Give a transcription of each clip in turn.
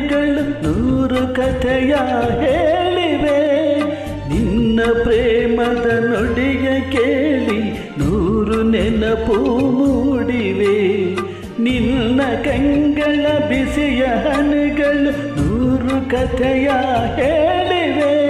ಹನಿಗಳು ನೂರು ಕಥೆಯ ಹೇಳಿವೆ. ನಿನ್ನ ಪ್ರೇಮದ ನುಡಿಯ ಕೇಳಿ ನೂರು ನೆನಪು ಮೂಡಿವೆ. ನಿನ್ನ ಕಂಗಳ ಬಿಸಿಯ ಹಣಗಳು ನೂರು ಕಥೆಯ ಹೇಳಿವೆ.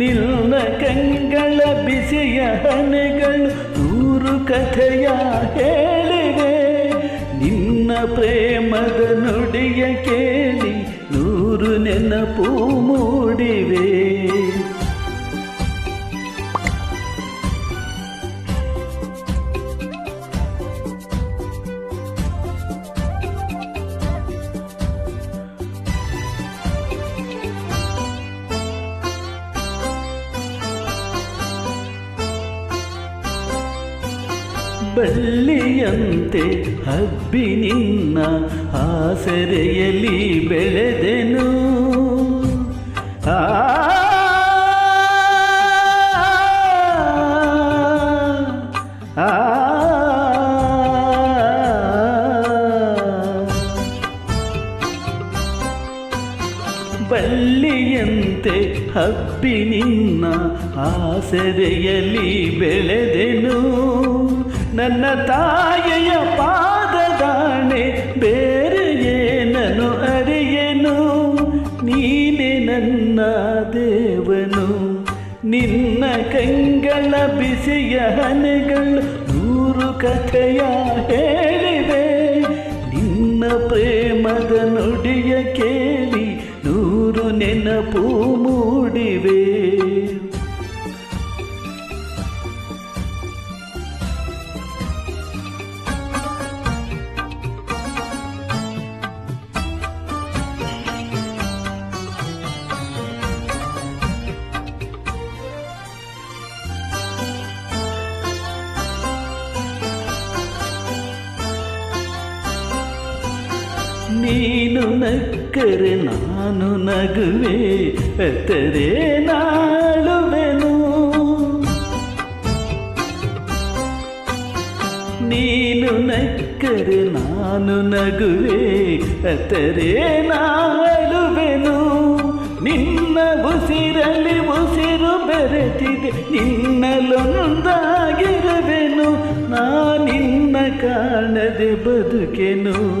ನಿನ್ನ ಕಂಗಳ ಬಿಸಿಯ ಹಣೆಗಳು ನೂರು ಕಥೆಯ ಹೇಳಿವೆ. ನಿನ್ನ ಪ್ರೇಮದ ನುಡಿಯ ಕೇಳಿ ನೂರು ನೆನಪು ಮೂಡಿವೆ. ಬಳ್ಳಿಯಂತೆ ಹಬ್ಬಿ ನಿನ್ನ ಆಸರೆಯಲ್ಲಿ ಬೆಳೆದೆನು. ಬಳ್ಳಿಯಂತೆ ಹಬ್ಬಿ ನಿನ್ನ ಆಸರೆಯಲ್ಲಿ ಬೆಳೆದೆನು. ನನ್ನ ತಾಯಿಯ ಪಾದದಾಣೆ ಬೇರೆ ಏನನು ಅರಿಯೇನು? ನೀನೆ ನನ್ನ ದೇವನು. ನಿನ್ನ ಕಂಗಳ ಬಿಸಿಯ ಹನೆಗಳು ನೂರು ಕಥೆಯ ಹೇಳಿವೆ. ನಿನ್ನ ಪ್ರೇಮದ ನುಡಿಯ ನೂರು ನೆನಪು ಮೂಡಿವೆ ನೀನು ನಕ್ಕರೆ ನಾನು ನಗುವೆ ಅತ್ತರೆ ನಾಳುವೆನು. ನೀನು ನಕ್ಕರೆ ನಾನು ನಗುವೆ ಅತ್ತರೆ ನಾಳುವೆನು. ನಿನ್ನ ಉಸಿರಲ್ಲಿ ಉಸಿರು ಬೆರೆತಿದೆ ನಾ ನಿನ್ನ ಕಾಣದೆ ಬದುಕೆನು.